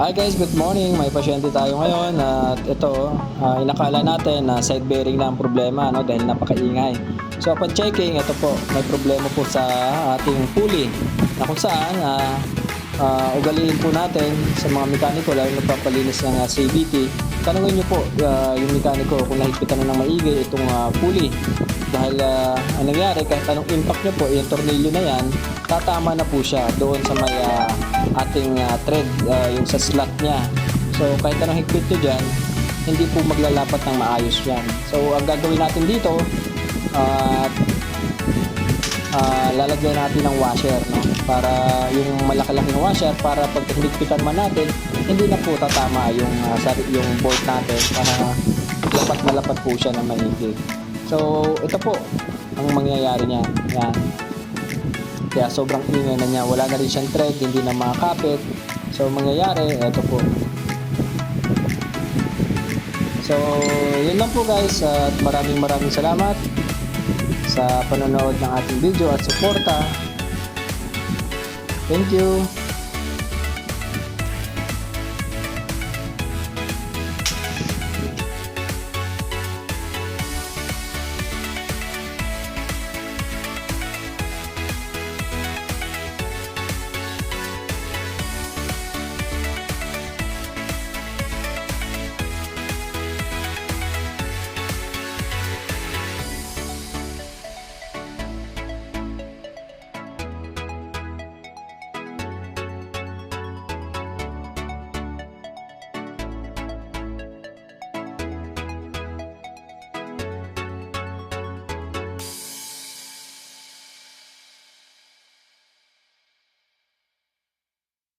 Hi guys, good morning. May pasyente tayo ngayon at ito, ah, inakala natin na side bearing lang ang problema no, dahil napakaingay. So upon checking, ito po, may problema po sa ating pulley na kung saan ah, ah, ugaliin po natin sa mga mekaniko lalo na papalinis ng ah, CVT. Tanungin niyo po ah, yung mekaniko kung nahigpitan na ng maigi itong ah, pulley. Dahil ah, ang nangyari, kahit anong impact niyo po, yung tornilyo na yan, tatama na po siya doon sa may ah, ating ah, thread, ah, yung sa slot niya. So kahit anong higpit nyo dyan, hindi po maglalapat ng maayos yan. So ang gagawin natin dito, at ah, lalagyan natin ng washer no? para yung malaki-laking washer para pag hinigpitan man natin hindi na po tatama yung uh, yung bolt natin para dapat malapat po siya ng maigi so ito po ang mangyayari niya yan kaya sobrang ingay na niya wala na rin siyang thread hindi na makakapit so ang mangyayari ito po so yun lang po guys at maraming maraming salamat sa panonood ng ating video at suporta. Thank you!